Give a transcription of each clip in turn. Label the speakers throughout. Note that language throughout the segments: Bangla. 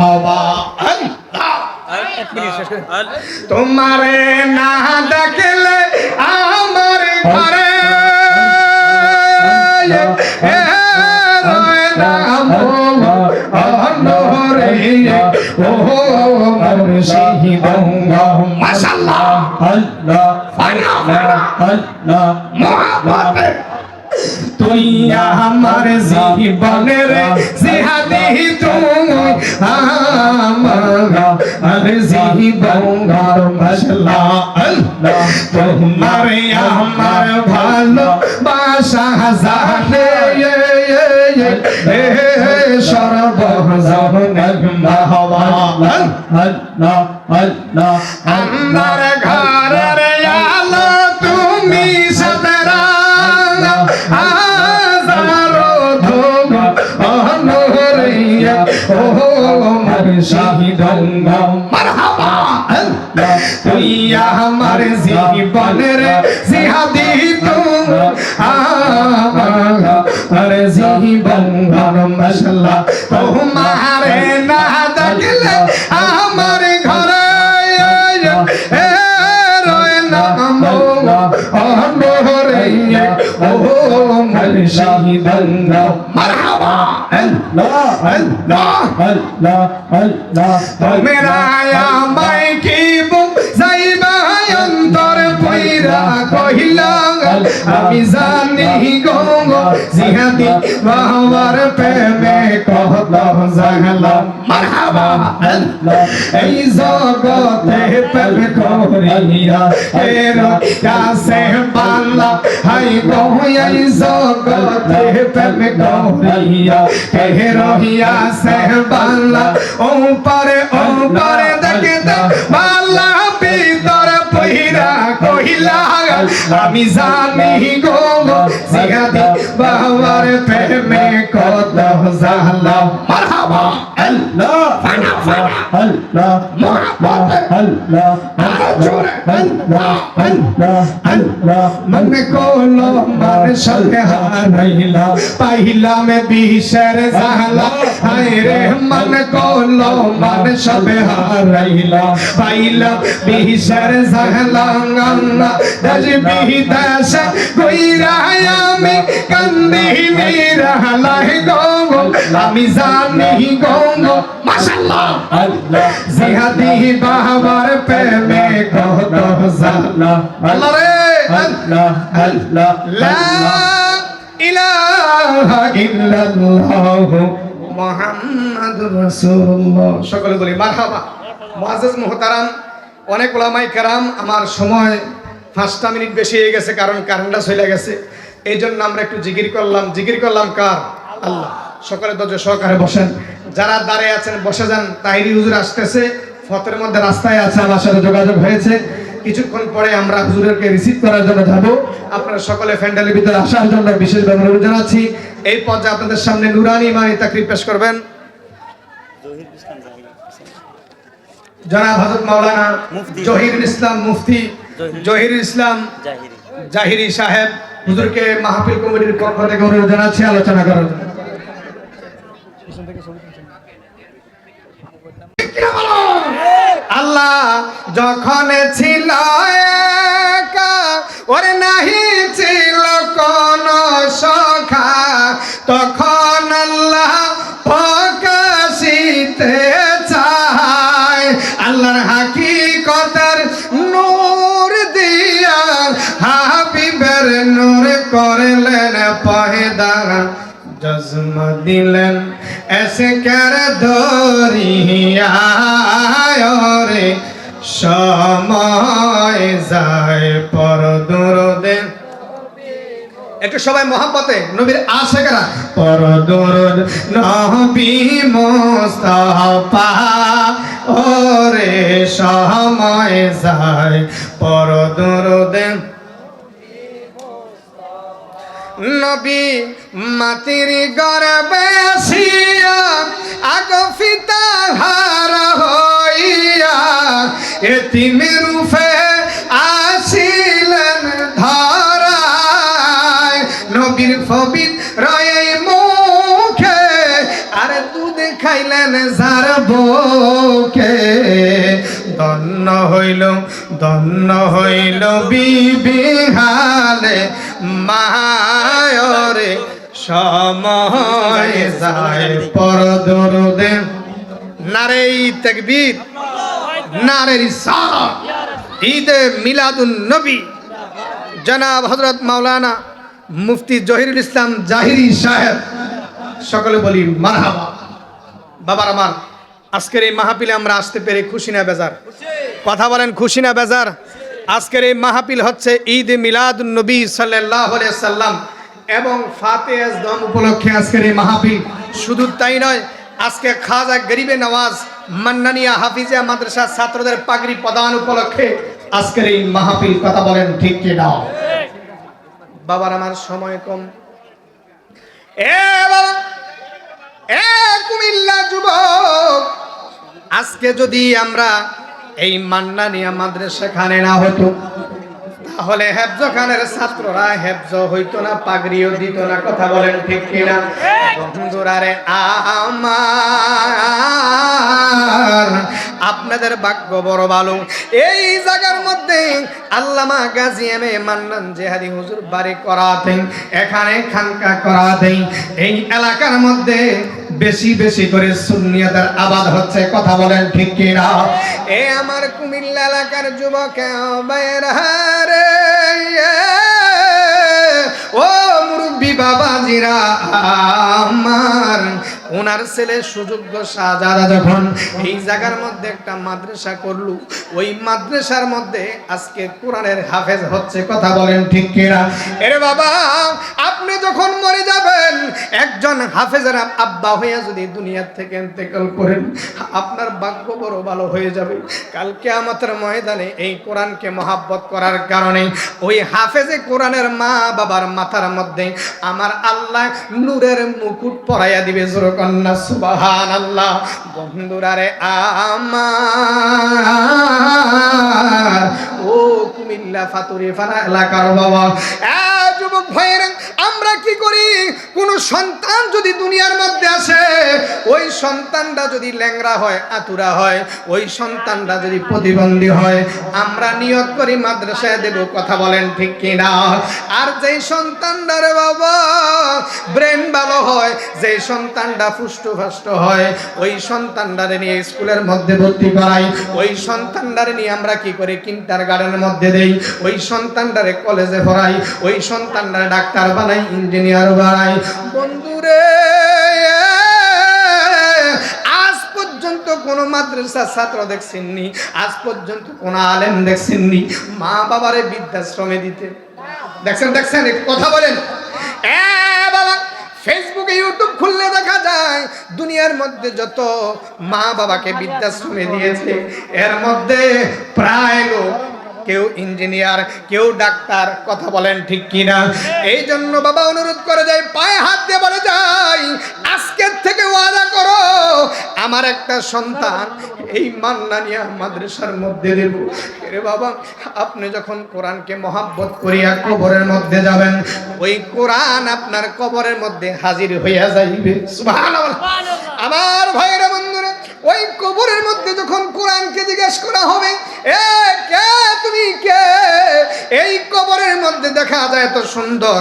Speaker 1: আল্লাহ। তোমারে না ডাকলে আমার ঘরে মাশাআল্লাহ। মহাব্বত তুই আমার জীবনের জিহাদি জীবনের মশলা আল্লাহ তোমার আমার ভালো বাসা জানে সর্বজনের মাহওয়া আমার ঘরের তুই আমার জীবনের জিহাদি আমার জীবন মশলা। তোমারে না দেখলে আমার ঘরে রয় না মেরা কহিলা আমি জানি গঙ্গ, জিহাদি বাবার প্রেমে কহত জাগলা মারহাবা, এই জগতে প্রেম করিয়া এর কাছে বাংলা হাই গো এই জগতে প্রেম করিয়া কে রহিয়া সে বাংলা ওপারে ওপারে দেখে বাংলা ভিতরে পহিরা কহিলা আমি জানি গো জিহাদি বাবার প্রেমে কত জালা মারহাবা আল্লাহ ফানা ফানা মন কোলো মার সঙ্গে হারাইলা পাইলাম বিশের জালা হায় রে মন কোলো মার সবে হারাইলা পাইলাম বিশের জালা গঙ্গা দজ বিদাস কইরা আমি কান্দি মেরা লাই গঙ্গ। আমি জানি গঙ্গ মাশাআল্লাহ। জিহাদি বাবার প্রেমে কত জালা সকলে বলি মারহাবা অনেক ওলামাই কেরাম আমার সময় পাঁচটা মিনিট বেশি হয়ে গেছে কারণ কারেন্টটা চলে গেছে এই জন্য আমরা একটু জিকির করলাম জিকির করলাম কার আল্লাহ, সকলে ধৈর্য সহকারে বসেন। যারা দাঁড়িয়ে আছেন বসে যান। তাহিরি হুজুর আসতেছে ফতের মধ্যে রাস্তায় আছে আমার সাথে যোগাযোগ হয়েছে। কিছুক্ষণ পরে আমরা হুজুরকে রিসিভ করার জন্য যাব। আপনারা সকলে ফ্যান্ডালের ভিতরে আসার জন্য বিশেষভাবে অনুরোধ জানাচ্ছি এই পর্যায়ে আপনাদের সামনে নুরানি ইমানি তাকরির পেশ করবেন। জনাব হযরত মাওলানা। জহিরুল ইসলাম মুফতি
Speaker 2: জহির-
Speaker 1: জহিরুল ইসলাম
Speaker 2: জাহিরি।
Speaker 1: জাহিরি সাহেব হুজুরকে মাহফিল কমিটির পক্ষ থেকে অনুরোধ জানাচ্ছি আলোচনা করার জন্য। আল্লাহ যখন ছিল ওরে নাহি ছিল কোন সখা, তখন আল্লাহ প্রকাশিতে চায়। আল্লাহর হাকিকতের নূর দিয়া হাবিবের নূর করলেন পয়দা জজম দিলেন। এসে কর দরিয়া রে? সময় যায় পর দরদে। একটু সবাই মহাব্বতে, নবীর আশেকরা। পর দরদ, নবী মুস্তাফা, ওরে সময় যায় পর দরদে। নবী মাতির গর্বে আসিয়া আগ ফিতা হারা হইয়া এতিমের রূপে আসিলেন ধরায়। নবীর ফবিত রয়ে মুখে আর দুধ খাইলেন যার বউকে ধন্য হইল ধন্য হইল বিবি হালে মায়রে নারে জনাব মাওলানা মুফতি জহিরুল ইসলাম জাহিরি সাহেব, সকলে বলি মারহাবা। বাবার আমার, আজকের এই মাহফিলে আমরা আসতে পেরে খুশি না বেজার। কথা বলেন খুশি না বেজার? আজকের এই মাহফিল হচ্ছে ঈদ মিলাদুন নবী সাল্লাহ সাল্লাম। এবং ফাতে দম উপলক্ষে আজকের এই মাহফিল শুধু তাই নয়, আজকে খাজা গরিবে নওয়াজ, মান্নানিয়া হাফিজিয়া মাদ্রাসা ছাত্রদের পাগড়ি প্রদান উপলক্ষে আজকের এই মাহফিল, কথা বলেন ঠিক কি না বাবার আমার সময় কম। এ বাবা, এ কুমিল্লা যুবক, আজকে যদি আমরা এই মান্নানিয়া মাদ্রাসা খানে না হতো তাহলে হেফজ খানের ছাত্ররা হেফজ হইতো না পাগড়িও দিত না কথা বলেন ঠিক কিনা? বন্ধুরারে আমার আপনাদের ভাগ্য বড় ভালো। এই জায়গার মধ্যে আল্লামা গাজী এম এ মান্নান জেহাদি হুজুর বাড়ি করাতেন এখানে খানকা করাতেন। এই এলাকার মধ্যে বেশি বেশি করে সুন্নিয়াদের আবাদ হচ্ছে, কথা বলেন ঠিক কিনা? এ আমার কুমিল্লা এলাকার যুবক, ও মুরব্বী বাবাজিরা, আমার। ওনার ছেলে সুযোগ্য শাহজাদা যখন এই জায়গার মধ্যে একটা মাদ্রাসা করল, ওই মাদ্রাসার মধ্যে আজকে কোরআনের হাফেজ হচ্ছে, কথা বলেন ঠিক কিনা? এরে বাবা, আপনি যখন মরে যাবেন একজন হাফেজের আব্বা হইয়া যদি দুনিয়ার থেকে ইন্তেকাল করেন, আপনার ভাগ্য বড় ভালো হয়ে যাবে। কালকে আমাদের ময়দানে এই কোরআনকে মহাব্বত করার কারণে ওই হাফেজে কোরআনের মা বাবার মাথার মধ্যে আমার আল্লাহ নূরের মুকুট পরাইয়া দিবে। জোরকন্যা সুবাহান আল্লাহ বন্ধুরারে আমার, ও কুমিল্লা ফাতুরি ফানা এলাকার বাবা যুবক ভাইয়ের, আমরা কি করি? কোন সন্তান যদি দুনিয়ার মধ্যে আসে, ওই সন্তানটা যদি ল্যাংরা হয়, আতুরা হয়, ওই সন্তানটা যদি প্রতিবন্ধী হয়, আমরা নিয়ত করি মাদ্রাসায় দেব, কথা বলেন ঠিক কিনা? আর যেই সন্তানটার বাবা ব্রেন ভালো হয় যে সন্তানটা ফুষ্টফাষ্ট হয়, ওই সন্তানটারে নিয়ে স্কুলের মধ্যে ভর্তি করাই। ওই সন্তানটারে নিয়ে আমরা কি করি? কিন্টার গার্ডেনের মধ্যে দেই। ওই সন্তানটারে কলেজে পড়াই ওই সন্তানটারে ডাক্তার বানাই ইঞ্জিনিয়ার বানাই। বন্ধুরে কোনো মাদ্রাসার ছাত্র দেখছেননি, আজ পর্যন্ত কোনো আলেম দেখছেননি। মা বাবারে বৃদ্ধাশ্রমে দিতে। দেখছেন দেখছেন কথা বলেন। বাবা ফেসবুকে ইউটিউব খুললে দেখা যায়, দুনিয়ার মধ্যে যত মা বাবাকে বৃদ্ধাশ্রমে দিয়েছে, এর মধ্যে প্রায় লোক কেউ ইঞ্জিনিয়ার কেউ ডাক্তার কথা বলেন ঠিক কিনা? এই জন্য বাবা অনুরোধ করে যায় পায়ে হাত দিয়ে বলে যাই আজকের থেকে ওয়াদা করো আমার একটা সন্তান এই মান্নানিয়া মাদ্রাসার মধ্যে দেব। রে বাবা আপনি যখন কোরআনকে মহাব্বত করিয়া কবরের মধ্যে যাবেন ওই কোরআন আপনার কবরের মধ্যে হাজির হইয়া যাইবে। সুবহানাল্লাহ। আমার ভাইরা ওই কবরের মধ্যে যখন কোরআনকে জিজ্ঞেস করা হবে এ কে তুমি? কে? এই কবরের মধ্যে দেখা যায় এত সুন্দর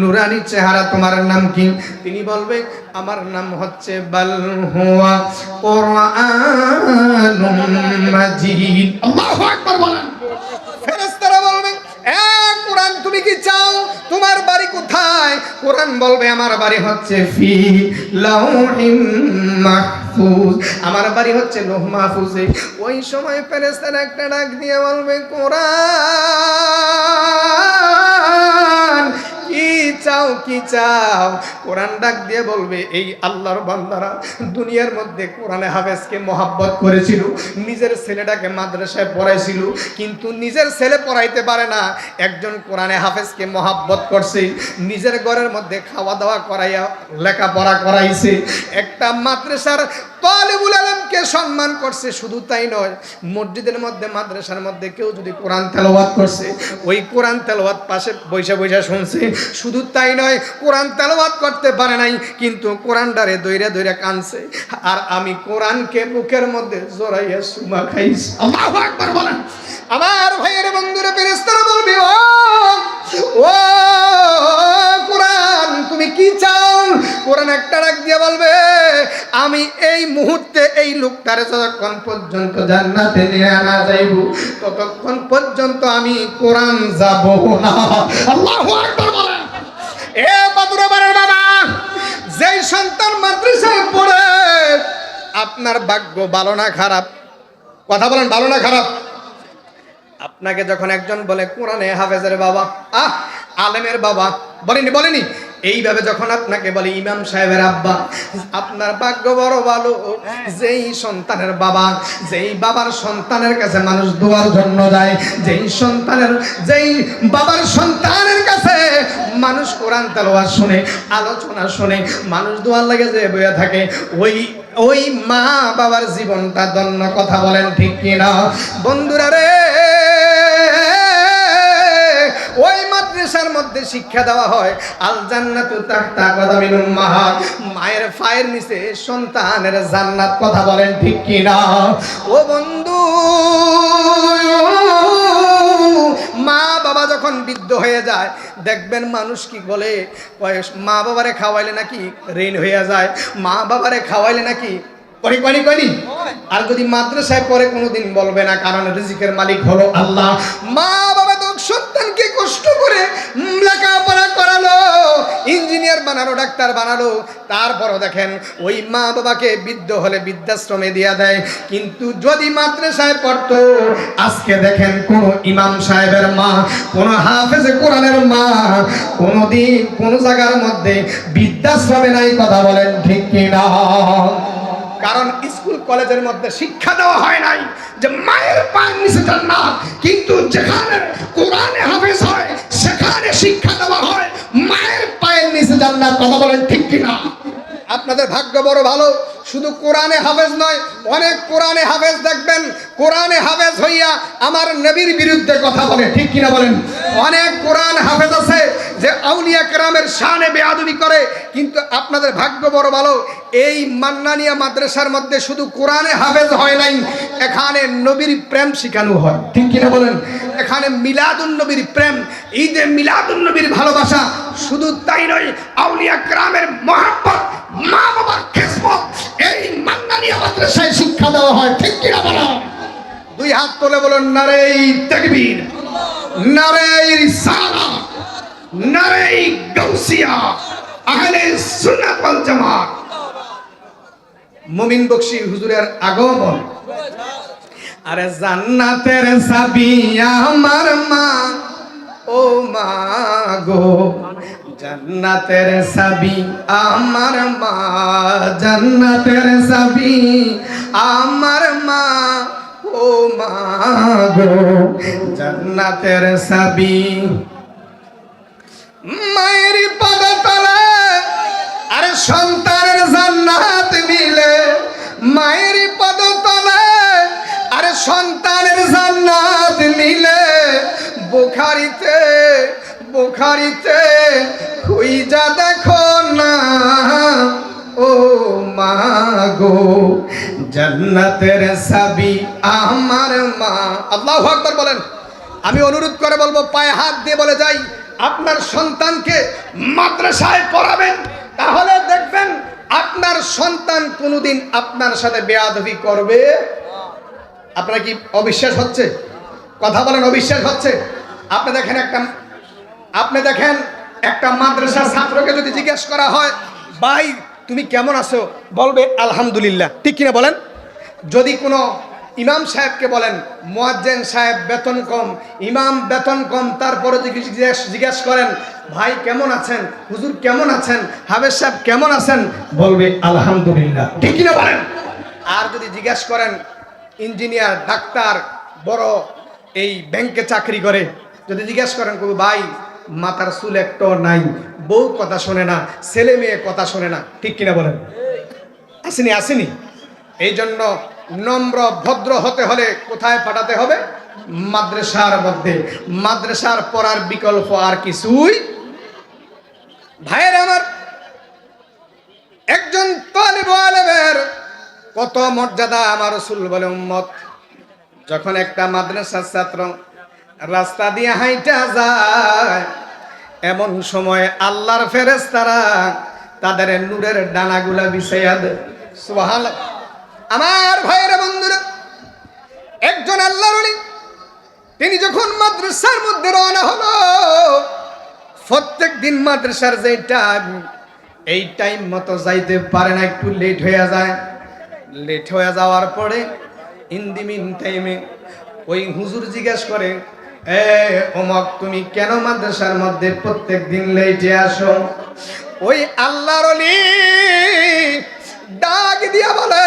Speaker 1: নুরানি চেহারা তোমার নাম কি? তিনি বলবে আমার নাম হচ্ছে বাল হুয়া কোরআনুম মাজিদ। আল্লাহু আকবার বলেন। ফেরেশতারা বলবেন এ কোরআন তুমি কি চাও তোমার বাড়ি কোথায়? কোরআন বলবে, আমার বাড়ি হচ্ছে ফি লাউহিম মাহফুজ। আমার বাড়ি হচ্ছে লোহ মাহফুজে। ওই সময় ফেরেশতারা একটা ডাক দিয়ে বলবে, কোরআন চাও, কি চাও? কোরআন ডাক দিয়ে বলবে, এই আল্লাহর বান্দারা দুনিয়ার মধ্যে কোরআনে হাফেজকে মহাব্বত করেছিল, নিজের ছেলেটাকে মাদ্রাসায় পড়াইছিল, কিন্তু নিজের ছেলে পড়াইতে পারে না। একজন কোরআনে হাফেজকে মহাব্বত করছে, নিজের ঘরের মধ্যে খাওয়া দাওয়া করাইয়া, লেখাপড়া করাইছে। একটা মাদ্রাসার তালেবুল কোরআনকে সম্মান করছে, শুধু তাই নয়, মসজিদের মধ্যে, মাদ্রাসার মধ্যে কেউ যদি কোরআন তেলাওয়াত করছে, ওই কোরআন তেলাওয়াত পাশে বৈশা বৈশা শুনছে, শুধু তাই নয়, কোরআন তেলাওয়াত করতে পারে নাই, কিন্তু কোরআনটারে দৈরা দৈরা কানছে। আর আমি কোরআনকে বুকের মধ্যে জড়াইয়া সুমা খাইছি। আল্লাহু আকবার বলেন। আমার ভাইয়ের বন্ধুরা ফেরেশতারা বলবে, ও ও, কোরআন, তুমি কি চাও? কোরআন একটা ডাক দিয়ে বলবে আমি এই মুহূর্তে এই লোকটারে যতক্ষণ পর্যন্ত জান্নাতে নিয়ে আনা যাইব, ততক্ষণ পর্যন্ত আমি কোরআন যাব না। আল্লাহু বলেন। এ বাদুরাবারের বাবা, যেই সন্তান মাদ্রাসায় পড়ে, আপনার ভাগ্য ভালো না খারাপ? কথা বলেন, ভালো না খারাপ? আপনাকে যখন একজন বলে, কোরআনে হাফেজের বাবা, আহ, আলেমের বাবা, বলেনি বলেনি। এইভাবে যখন আপনাকে বলে, ইমাম সাহেবের আব্বা, আপনার ভাগ্য বড় ভালো। যেই সন্তানের বাবা, যেই বাবার সন্তানের কাছে মানুষ দোয়ার জন্য যায়, যেই সন্তানের, যেই বাবার সন্তানের কাছে মানুষ কোরআন তেলোয়ার শুনে, আলোচনা শুনে, মানুষ দোয়ার লাগে যে বইয়া থাকে, ওই ওই মা বাবার জীবনটা দন্য কথা বলেন ঠিক কিনা? বন্ধুরা রে মাদ্রাসার মধ্যে শিক্ষা দেওয়া হয় আল জান্নাতু তাহতা কদামিন উম্মাহাত মায়ের পায়ের নিচে সন্তানের জান্নাত কথা বলেন ঠিক কিনা? ও বন্ধু মা বাবা যখন বৃদ্ধ হয়ে যায় দেখবেন মানুষ কি বলে কয়, মা বাবারে খাওয়াইলে নাকি ঋণ হয়ে যায় মা বাবারে খাওয়াইলে নাকি করি করি করি। আর যদি মাদ্রাসায় পরে কোনোদিন বলবে না কারণ রিজিকের মালিক হলো আল্লাহ। মা ইঞ্জিনিয়ার বানালো ডাক্তার বানালো। তারপরও দেখেন, ওই মা বাবাকে বৃদ্ধ হলে বৃদ্ধাশ্রমে দিয়া দেয়। কিন্তু যদি মাদ্রাসায় পড়তো, আজকে দেখেন কোন ইমাম সাহেবের মা, কোন হাফেজে কোরআনের মা, কোনদিন কোন জায়গার মধ্যে বৃদ্ধাশ্রমে নাই কথা বলেন, ঠিক কিনা? কারণ স্কুল, কলেজের মধ্যে শিক্ষা দেওয়া হয় নাই যে মায়ের পায়ের নিচে জান্নাত। কিন্তু যেখানে কথা বলেন ঠিক কিনা আপনাদের ভাগ্য বড় ভালো। শুধু কোরআনে হাফেজ নয়, অনেক কোরআনে হাফেজ দেখবেন। কোরআনে হাফেজ হইয়া আমার নবীর বিরুদ্ধে কথা বলে, ঠিক কিনা বলেন? অনেক কোরআন হাফেজ আছে যে আউলিয়া কেরামের শানে বেয়াদবি করে, কিন্তু আপনাদের ভাগ্য বড় ভালো, এই মান্নানিয়া মাদ্রাসার মধ্যে শুধু কোরআনে হাফেজ হয় নাই, এখানে নবীর প্রেম শিখানো হয়, ঠিক কিনা বলেন? এখানে মিলাদুন নবীর প্রেম, ঈদে মিলাদুন নবীর ভালোবাসা, শুধু তাই নয়, আউলিয়া গ্রামের মহাব্বত তুলে বলুন, নারেই তাকবীর, নারেই রিসালা, নারেই গাউসিয়া, আহলে সুন্নাত ওয়াল জামাত। মুমিন বকশি হুজুরের আগমন। আরে জান্নাতের চাবি আমার মা, ও মা গো। জান্নাতের চাবি আমার মা, জান্নাতের চাবি আমার মা। ও মা গো, জান্নাতের চাবি মায়ের পদতলে আরে সন্তানের জান্নাত মিলে। মায়ের পদতলে আরে সন্তানের জান্নাত মিলে। বুখারিতে বুখারিতে খুইজা দেখো না। ও মা গো জান্নাতের সাবি আমার মা। আল্লাহু আকবার বলেন। আমি অনুরোধ করে বলব, পায়ে হাত দিয়ে বলে যাই, আপনার সন্তানকে মাদ্রাসায় পড়াবেন, তাহলে দেখবেন আপনার সন্তান কোনোদিন আপনার সাথে বেয়াদবি করবে। আপনার কি অবিশ্বাস হচ্ছে? কথা বলেন, অবিশ্বাস হচ্ছে? আপনি দেখেন একটা, আপনি দেখেন একটা মাদ্রাসার ছাত্রকে যদি জিজ্ঞেস করা হয়, ভাই তুমি কেমন আছো? বলবে, আলহামদুলিল্লাহ। ঠিক কিনা বলেন? যদি কোনো ইমাম সাহেবকে বলেন, মোয়াজ্জেন সাহেব, বেতন কম। ইমাম বেতন কম, তারপরে জিজ্ঞেস করেন, ভাই, কেমন আছেন? হুজুর কেমন আছেন? হাবেজ সাহেব কেমন আছেন? বলবে, আলহামদুলিল্লাহ। ঠিক কিনা বলেন? আর যদি জিজ্ঞেস করেন, ইঞ্জিনিয়ার, ডাক্তার, বড়, এই ব্যাংকে চাকরি করে? যদি জিজ্ঞেস করেন, কবি, ভাই মাথার চুল একটাও নাই। বউ কথা শোনে না, ছেলে মেয়ে কথা শোনে না। ঠিক কিনা বলেন? আসেনি আসেনি। এই জন্য নম্র, ভদ্র হতে হলে কোথায় পাঠাতে হবে? মাদ্রাসার মধ্যে। মাদ্রাসার পড়ার বিকল্প আর কিছুই ভাইয়ের আমার। একজন তালিব আলেমের কত মর্যাদা আমার রসুল বলে উম্মত। যখন একটা মাদ্রাসার ছাত্র রাস্তা দিয়ে হাইটা যায়। এমন সময় আল্লাহর ফেরেশতারা তাদের নূরের ডানাগুলা বিছাইয়া দেয়। সুবহান আমার ভাইয়েরা বন্ধুরা, একজন আল্লাহর তিনি যখন মাদ্রাসার মধ্যে রওনা হলো প্রত্যেক দিন মাদ্রাসার যে টাইম এই টাইম মতো যাইতে পারে না, একটু লেট হয়ে যায়। লেট হয়ে যাওয়ার পরে ইন দি মিন টাইমে ওই হুজুর জিজ্ঞেস করে এ অমক তুমি কেন মাদ্রাসার মধ্যে প্রত্যেক দিন লেটে আসো? ওই আল্লাহর অলি ডাক দিয়া বলে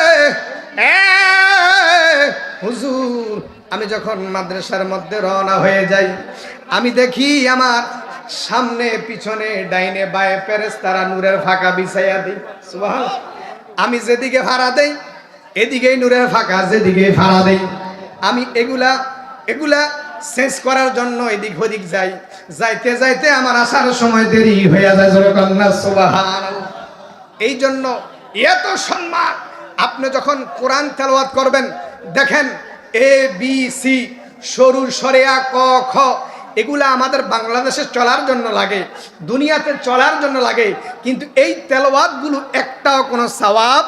Speaker 1: হুজুর, আমি যখন মাদ্রাসার মধ্যে রওনা হয়ে যাই, আমি দেখি আমার সামনে, পিছনে, ডাইনে, বায়ে পেরেস তারা নূরের ফাঁকা বিছাইয়া দিই আমি যেদিকে ভাড়া দেই, এদিকেই নূরের ফাঁকা যেদিকে ভাড়া দেই। আমি এগুলা এগুলা শেষ করার জন্য এদিক ওদিক যাই। যাইতে যাইতে আমার আসার সময় দেরি হয়ে যায় না সুবহান এই জন্য এত সম্মান, আপনি যখন কোরআন তেলাওয়াত করবেন, দেখেন এ বি সি সরু সরেয়া ক, খ, এগুলা আমাদের বাংলাদেশে চলার জন্য লাগে, দুনিয়াতে চলার জন্য লাগে, কিন্তু এই তেলাওয়াতগুলো একটাও কোনো সওয়াব,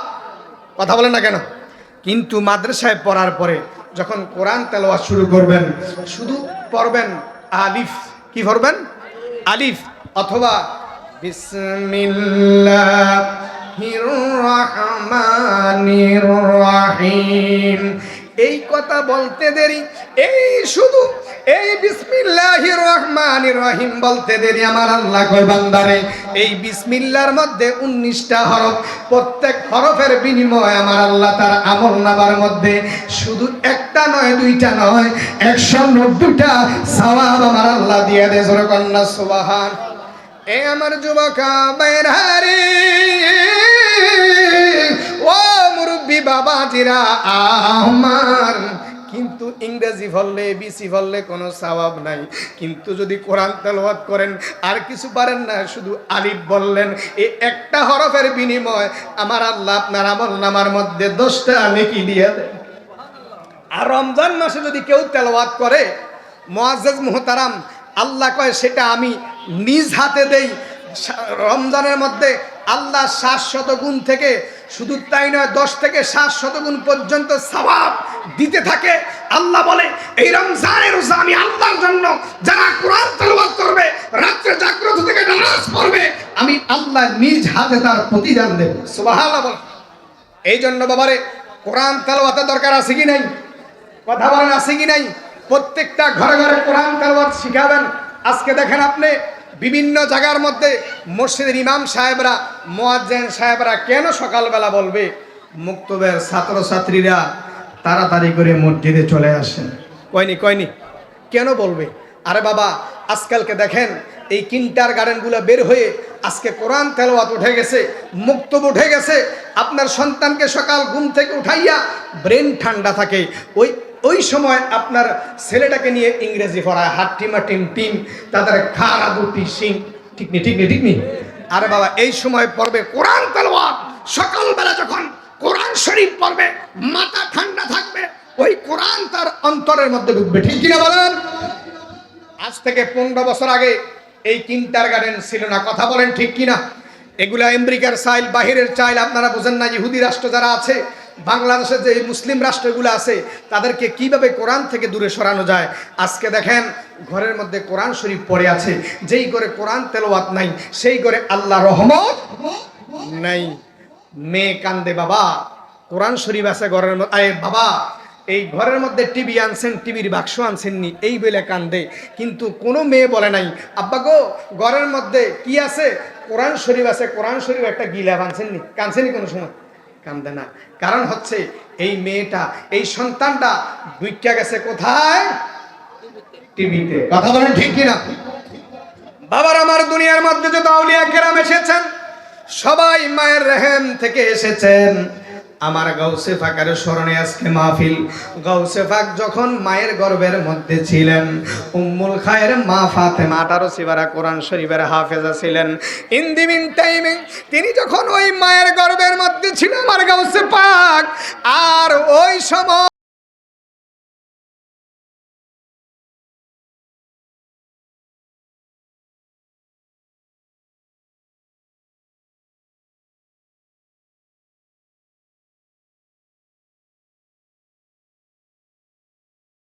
Speaker 1: কথা বলেন না কেন? কিন্তু মাদ্রাসায় পড়ার পরে যখন কোরআন তেলাওয়াত শুরু করবেন, শুধু পড়বেন আলিফ, কি পড়বেন? আলিফ অথবা বিসমিল্লাহির রহমানির রহিম। এই কথা বলতে দেরি, এই শুধু, এই বিসমিল্লাহির রহমানির রহিম বলতে দেরি আমার আল্লাহ কয় বান্দারে। এই বিসমিল্লার মধ্যে উনিশটা হরফ, প্রত্যেক হরফের বিনিময়ে আমার আল্লাহ তার আমল নামার মধ্যে শুধু একটা নয়, দুইটা নয়, একশো নব্বইটা সওয়াব আমার আল্লাহ দিয়ে দেয় কন্যা সুবাহান। এ আমার যুবকা বাইরারে বাবা জিরা, আমার। কিন্তু ইংরেজি বললে, বিসি বললে কোনো স্বভাব নাই। কিন্তু যদি কোরআন তেলাওয়াত করেন, আর কিছু পারেন না, শুধু আলিফ বললেন। এই একটা হরফের বিনিময় আমার আল্লাহ আপনার আমল নামার মধ্যে দশটা নেকি দিয়ে দেয় আর রমজান মাসে যদি কেউ তেলাওয়াত করে মোয়াজ্জেজ মুহতারাম, আল্লাহ কয়, সেটা আমি নিজ হাতে দেই। রমজানের মধ্যে আল্লাহ সাত শত গুণ থেকে শুধু তাই নয়, দশ থেকে সাত শতগুণ পর্যন্ত সবাব দিতে থাকে। আল্লাহ বলে, এই রমজানের আমি আল্লাহর জন্য যারা কোরআন তেলাওয়াত করবে, রাত্রে জাগ্রত থেকে নামাজ পড়বে, আমি আল্লাহ নিজ হাতে তার প্রতিদান দেব। সুবহানাল্লাহ এই জন্য বাবারে, কোরআন তেলাওয়াতের দরকার আছে কি নাই? কথা বলেন, আছে কি নাই? প্রত্যেকটা ঘরে ঘরে কোরআন তেলাওয়াত শিখাবেন। আজকে দেখেন আপনি বিভিন্ন জায়গার মধ্যে মসজিদের ইমাম সাহেবরা, মোয়াজ্জেন সাহেবরা কেন সকালবেলা বলবে? মুক্তবের ছাত্রছাত্রীরা তাড়াতাড়ি করে মসজিদে চলে আসেন। কয়নি কয়নি? কেন বলবে? আরে বাবা, আজকালকে দেখেন, এই কিন্টার গার্ডেনগুলো বের হয়ে আজকে কোরআন তেলাওয়াত উঠে গেছে, মুক্তব উঠে গেছে। আপনার সন্তানকে সকাল ঘুম থেকে উঠাইয়া ব্রেন ঠান্ডা থাকে। ওই ওই সময় আপনার ছেলেটাকে নিয়ে ইংরেজি পড়ায় হাট্টিমা টিম টিম তাদের খারা দুটি সিং ঠিক নি ঠিক নি ঠিক নি? আরে বাবা, এই সময় পড়বে কোরআন তেলাওয়াত। সকালবেলা যখন কোরআন শরীফ পড়বে, মাথা ঠান্ডা থাকবে, ওই কোরআন তার অন্তরের মধ্যে ঢুকবে। ঠিক কিনা বলেন? আজ থেকে পনেরো বছর আগে এই কিন্টার গার্ডেন ছিল না। কথা বলেন ঠিক কিনা? এগুলা আমেরিকার চাইল, বাহিরের চাইল, আপনারা বোঝেন না, ইহুদি রাষ্ট্র যারা আছে বাংলাদেশের যে মুসলিম রাষ্ট্রগুলো আছে, তাদেরকে কীভাবে কোরআন থেকে দূরে সরানো যায়? আজকে দেখেন, ঘরের মধ্যে কোরআন শরীফ পড়ে আছে। যেই করে কোরআন তেলাওয়াত নাই, সেই করে আল্লাহ রহমত নাই। মেয়ে কান্দে, বাবা, কোরআন শরীফ আছে ঘরের মধ্যে। বাবা, এই ঘরের মধ্যে টিভি আনছেন, টিভির বাক্স আনছেননি, এই বলে কান্দে। কিন্তু কোনো মেয়ে বলে নাই, আব্বা গো, ঘরের মধ্যে কি আছে? কোরআন শরীফ আছে, কোরআন শরীফ একটা গিলাফ আনছেননি কানছেনি কোনো সময়? কান্দে না। কারণ হচ্ছে, এই মেয়েটা, এই সন্তানটা দুইটা গেছে কোথায়? টিভিতে। কথা বলেন ঠিক কিনা? বাবার আমার দুনিয়ার মধ্যে যত আউলিয়া কেরাম এসেছেন, সবাই মায়ের রেহেম থেকে এসেছেন। আমার গাউসে ফাঁকার স্মরণে আজকে মাহফিল। গাউসে ফাঁক যখন মায়ের গর্ভের মধ্যে ছিলেন, উম্মুল খায়ের মা ফাতেমা আঠারো সিবারা কোরআন শরীফের হাফেজা ছিলেন। ইন দি মিন টাইমে তিনি যখন ওই মায়ের গর্ভের মধ্যে ছিল আমার গাউসে পাক আর ওই সময়